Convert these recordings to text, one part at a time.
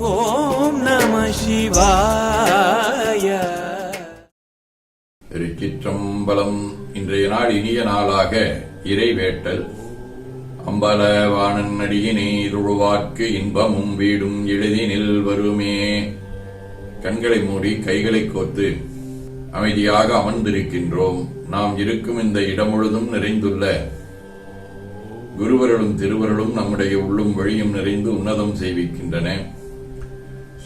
ஓம் நம சிவாய. திருச்சிற்றம்பலம் இன்றைய நாள் இனிய நாளாக இறைவேட்டல். அம்பலவாணன் அடியினை தொழுவார்க்கு இன்பமும் வீடும் எளிதினில் வருமே. கண்களை மூடி கைகளை கோத்து அமைதியாக அமர்ந்திருக்கின்றோம். நாம் இருக்கும் இந்த இடம் முழுதும் நிறைந்துள்ள குருவர்களும் திருவர்களும் நம்முடைய உள்ளும் வழியும் நிறைந்து உன்னதம் செய்விக்கின்றன.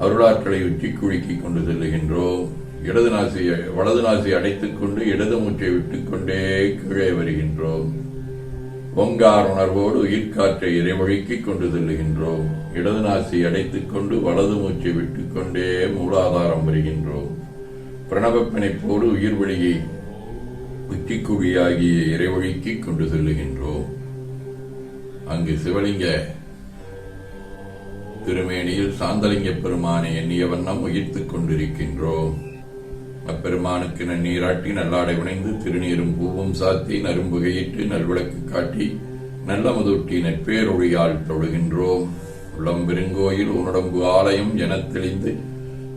அருளாற்றலை உச்சி குலுக்கிக் கொண்டு செல்லுகின்றோம். இடது நாசி வலது நாசி அடைத்துக் கொண்டு இடது மூச்சை விட்டுக்கொண்டே கீழே வருகின்றோம். ஓங்கார உணர்வோடு உயிர்காற்றை இறைவழுக்கிக் கொண்டு செல்லுகின்றோம். இடது நாசி அடைத்துக் கொண்டு வலது மூச்சை விட்டுக்கொண்டே மூலாதாரம் வருகின்றோம். பிரணவ பிணைப்போடு உயிர் வழியை உச்சிக்குழியாகிய இறைவழுக்கிக் கொண்டு செல்லுகின்றோம். அங்கு சிவலிங்க திருமேனியில் சாந்தலிங்க பெருமானை எண்ணிய வண்ணம் உயிர்த்துக் கொண்டிருக்கின்றோம். அப்பெருமானுக்கு நன்னீராட்டி நல்லாடை உணைந்து திருநீரும் பூவும் சாத்தி நரும்புகையிட்டு நல்விளக்கு காட்டி நல்ல முதுட்டி நெற்பேரொழியால் தொழுகின்றோம். உள்ளம் பெருங்கோயில் உணடம்பு ஆலயம் எனத் தெளிந்து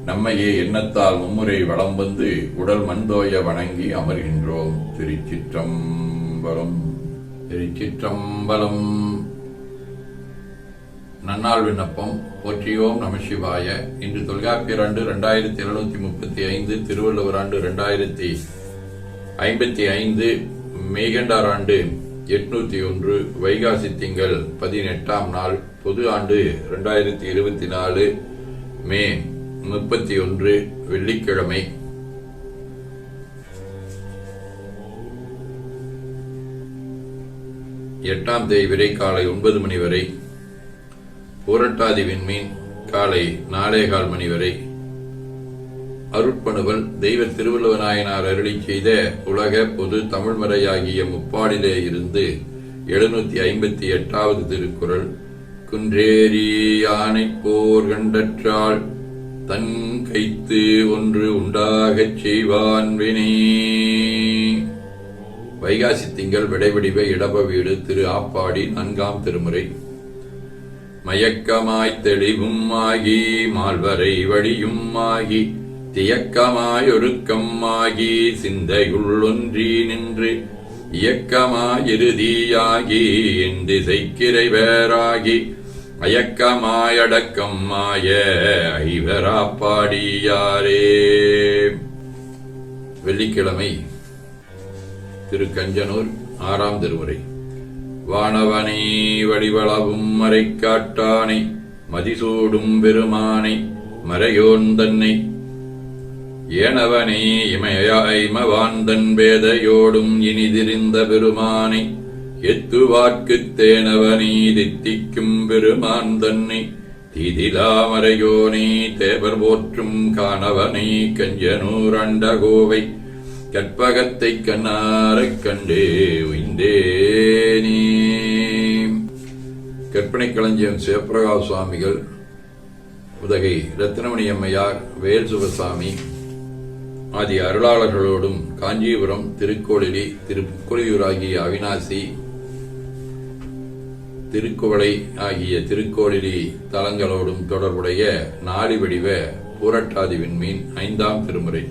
நம்மையே எண்ணத்தால் மும்முறை வளம் வந்து உடல் மண்தோய வணங்கி அமர்கின்றோம். திருச்சிற்றம்பலம் திருச்சிற்றம்பலம். நன்னாள் விண்ணப்பம். போற்றியோம் நம சிவாய. இன்று தொல்காப்பியர் ஆண்டு இரண்டாயிரத்தி எழுநூத்தி முப்பத்தி ஐந்து திருவள்ளுவர் ஆண்டு இரண்டாயிரத்தி ஐம்பத்தி ஐந்து மேகண்டார் ஆண்டு எட்நூத்தி ஒன்று வைகாசி திங்கள் பதினெட்டாம் நாள் பொது ஆண்டு இரண்டாயிரத்தி இருபத்தி நாலு மே முப்பத்தி ஒன்று வெள்ளிக்கிழமை. எட்டாம் தேதி வரை காலை ஒன்பது மணி வரை. பூரட்டாதி விண்மீன் காலை நாலேகால் மணி வரை. அருட்பணுவல் தெய்வ திருவள்ளுவநாயனார் அருளி செய்த உலக பொது தமிழ்மறையாகிய முப்பாடிலே இருந்து எழுநூத்தி ஐம்பத்தி எட்டாவது திருக்குறள் குன்றேறி யானை போர் கண்டற்றாள் தன் கைத்து ஒன்று உண்டாகச் செய்வான் வினே. வைகாசி திங்கள் விடைவடிவ இடப வீடு திரு ஆப்பாடி நான்காம் திருமுறை. மயக்கமாய் தெளிவும் ஆகி மால்வரை வழியும் ஆகி தியக்கமாயொருக்கம் ஆகி சிந்தையுள்ளொன்றி நின்று இயக்கமாயிறுதியாகி என் திசைக்கிரை வேறாகி அயக்கமாயடக்கம் மாய ஐவராப்பாடியாரே. வெள்ளிக்கிழமை திரு கஞ்சனூர் ஆறாம் திருமுறை. வானவனே வடிவளவும் மறைக்காட்டானை மதிசூடும் பெருமானை மறையோன் தன்னை. ஏனவனே இமயாய்மவாந்தன் பேதையோடும் இனிதிரிந்த பெருமானை எத்துவார்க்குத் தேனவனே தித்திக்கும் பெருமான் தன்னை. தீதிலாமறையோனே தேவர் போற்றும் காணவனே கஞ்சனூர் அண்டகோவை கற்பகத்தைக் கண்ணாரக் கண்டே உய்ந்தேனே. கற்பனை களஞ்சியம் சிவபிரகாஷ் சுவாமிகள் உதகை ரத்னமணி அம்மையார் வேல் சுபசாமி ஆதி அருளாளர்களோடும் காஞ்சிபுரம் திருக்கோளிலி திருப்புக்கொழியூர் ஆகிய அவினாசி திருக்குவளை ஆகிய திருக்கோளிலி தலங்களோடும் தொடர்புடைய நாடி வடிவ பூரட்டாதி விண்மீன் ஐந்தாம் திருமுறை.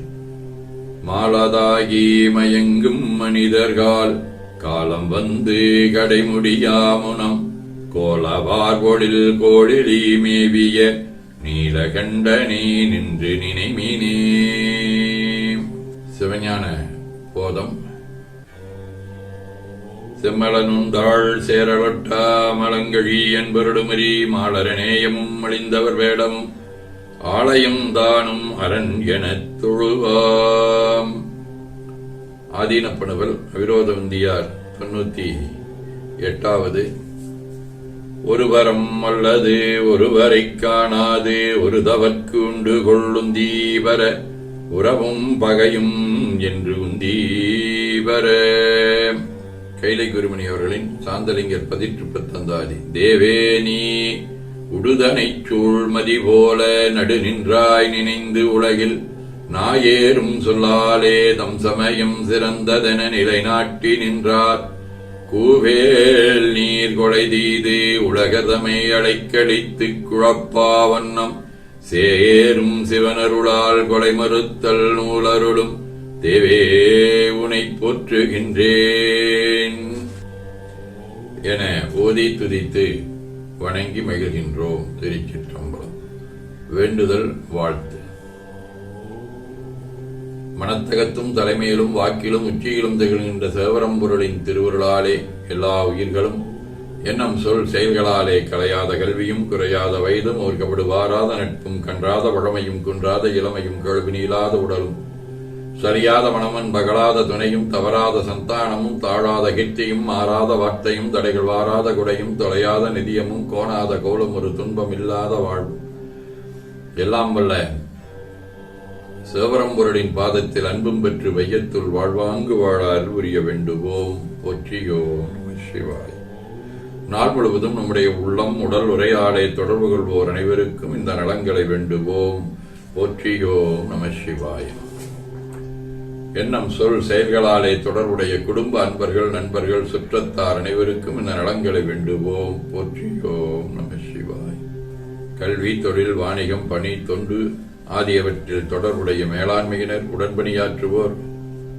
மாலதாகி மயங்கும் மனிதர்கால் காலம் வந்து கடைமுடியாமுனம் கோலவார்கொழில் கோழிலி மேவிய நீலகண்டனே நின்று நினைமீனே. சிவஞான போதம். செம்மலனுந்தாள் சேரலொட்டா மலங்கழி என்பருடுமரி மாலரநேயமும் அழிந்தவர் வேடமும் ஆலயம் தானும் அரண் எனத் தொழுவாம். ஆதீனப்பணுவல் அவிரோதவந்தியார் தொண்ணூத்தி எட்டாவது ஒருவரம் அல்லது ஒருவரைக் காணாது ஒரு தவற்கு உண்டு கொள்ளும் தீபர உறவும் பகையும் என்று உந்தீபர கைலை குருமணி அவர்களின் சாந்தலிங்கர் பதிற்று பத்தந்தாதி தேவே நீ உடுதனைச் சூழ்மதி போல நடு நின்றாய் நினைந்து உலகில் நாயேறும் சொல்லாலே தம் சமயம் சிறந்ததென நிலைநாட்டி நின்றார். பூவேல் நீர் கொலை தீது உலகதமை அழைக்கடித்து குழப்பா வண்ணம். சேரும் சிவனருளால் கொலை மறுத்தல் நூலருளும். தேவே உனை போற்றுகின்றேன். என ஓதி துதித்து வணங்கி மகிழ்கின்றோம் திருச்சிற்றம்பலம். வேண்டுதல் வாழ்த்து. மனத்தகத்தும் தலைமையிலும் வாக்கிலும் உச்சியிலும் திகழ்கின்ற சேவரம்பொருளின் திருவருளாலே எல்லா உயிர்களும் எண்ணம் சொல் செயல்களாலே கலையாத கல்வியும் குறையாத வயதும் ஓர்க்கப்படுவாராத நட்பும் கன்றாத பழமையும் குன்றாத இளமையும் கேள்வினியில்லாத உடலும். சரியாத மனமன் பகலாத துணையும் தவறாத சந்தானமும் தாழாத கீர்த்தியும் மாறாத வார்த்தையும் தடைகள் வாராத குடையும் தொலையாத நிதியமும் கோணாத கோலும் ஒரு துன்பம் இல்லாத வாழ்வு எல்லாம் வல்ல சிவபரம்பொருளின் பாதத்தில் அன்பும் பெற்று வையத்துள் வாழ்வாங்கு வாழ அறிவுரிய வேண்டுவோம். போற்றியோ சிவாய். நாள் முழுவதும் நம்முடைய உள்ளம் உடல் உரையாடை தொடர்பு கொள்வோர் அனைவருக்கும் இந்த நலங்களை வேண்டுவோம். போற்றியோ நம சிவாய். எண்ணம் சொல் செயல்களாலே தொடர்புடைய குடும்ப அன்பர்கள் நண்பர்கள் சுற்றத்தார் அனைவருக்கும் இந்த நலங்களை வேண்டுவோம். போற்றியோம் நம சிவாய். கல்வி தொழில் வாணிகம் பணி தொண்டு ஆகியவற்றில் தொடர்புடைய மேலாண்மையினர் உடன்பணியாற்றுவோர்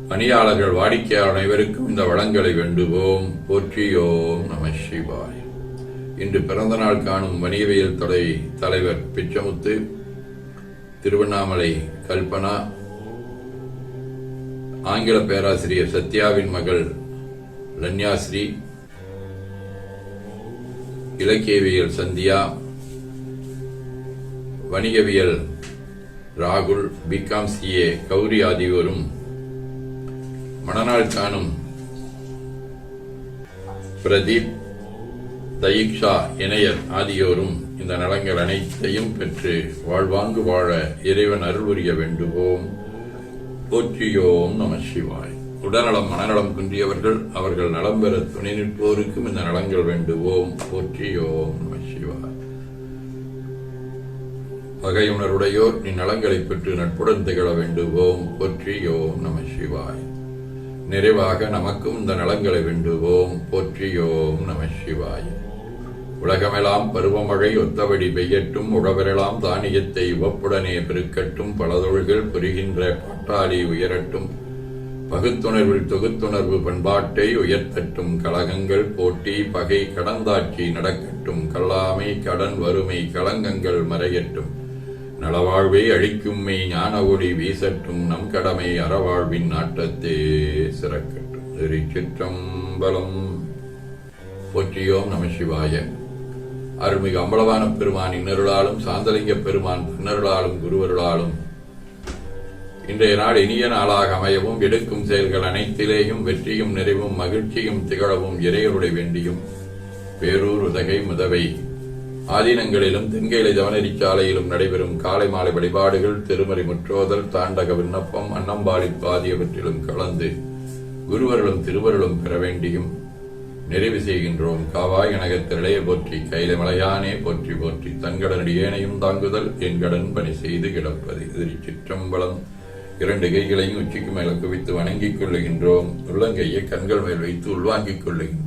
பணியாளர்கள் வாடிக்கையாளர் அனைவருக்கும் இந்த வளங்களை வேண்டுவோம். போற்றியோம் நம சிவாய். இன்று பிறந்த நாள் காணும் வணிகவியல் தொலை தலைவர் பிச்சமுத்து திருவண்ணாமலை கல்பனா ஆங்கில பேராசிரியர் சத்யாவின் மகள் லன்யாஸ்ரீ இலக்கியவியல் சந்தியா வணிகவியல் ராகுல் பிகாம் சிஏ கௌரி ஆகியோரும் மணநாள் காணும் பிரதீப் தயிக்ஷா இணையர் ஆகியோரும் இந்த நலங்கள் அனைத்தையும் பெற்று வாழ்வாங்கு வாழ இறைவன் அருள் புரிய வேண்டுவோம். போற்றியோம் நம சிவாய். உடல்நலம் மனநலம் குன்றியவர்கள் அவர்கள் நலம் பெற துணை நிற்போருக்கும் இந்த நலங்கள் வேண்டுவோம். போற்றியோம் நம சிவாய். பகையுணருடையோர் நீ நலங்களை பெற்று நட்புடன் திகழ வேண்டுவோம். போற்றியோம் நம சிவாய். நிறைவாக நமக்கும் இந்த நலங்களை வேண்டுவோம். போற்றியோம் நம சிவாய். உலகமெல்லாம் பருவமழை ஒத்தபடி பெய்யட்டும். உழவரெல்லாம் தானியத்தை உவப்புடனே பெருக்கட்டும். பலதொழில்கள் பெறுகின்ற பட்டாளி உயரட்டும். பகுத்துணர்வில் தொகுத்துணர்வு பண்பாட்டை உயர்த்தட்டும். கலகங்கள் போட்டி பகை கடந்தாட்சி நடக்கட்டும். கல்லாமை கடன் வறுமை கலங்கங்கள் மறையட்டும். நலவாழ்வை அழிக்கும்மை ஞான ஒளி வீசட்டும் நம் கடமை அறவாழ்வின் நாட்டத்தே. சிறக்கட்டும் திருச்சிற்றம்பலம். போற்றியோம் நம சிவாய. அருள்மிகு அம்பலவான பெருமான் இன்னருளாலும் சாந்தலிங்க பெருமான் பின்னருளாலும் குருவருளாலும் இன்றைய நாள் இனிய நாளாக அமையவும் எடுக்கும் செயல்கள் அனைத்திலேயும் வெற்றியும் நிறைவும் மகிழ்ச்சியும் திகழவும் இறையருடைய வேண்டியும் பேரூர் உதகை முதவை. ஆதீனங்களிலும் தென்கேலை தவனரிச்சாலையிலும் நடைபெறும் காலை மாலை வழிபாடுகள் திருமறை முற்றோதல் தாண்டக விண்ணப்பம் அன்னம்பாளிப்பு ஆகியவற்றிலும் கலந்து குருவர்களும் திருவருளும் பெற வேண்டியும் நிறைவு செய்கின்றோம். காவாய் கனகத்திரளைய போற்றி கைல மலையானே போற்றி போற்றி தன்கடனடியேனையும் தாங்குதல் என் கடன் பணி செய்து கிடப்பது. திருச்சிற்றம்பலம் இரண்டு கைகளையும் உச்சிக்கு மேல குவித்து வணங்கிக் கொள்ளுகின்றோம். உள்ளங்கையை கண்கள் மேல் வைத்து உள்வாங்கிக் கொள்ளுகின்றோம்.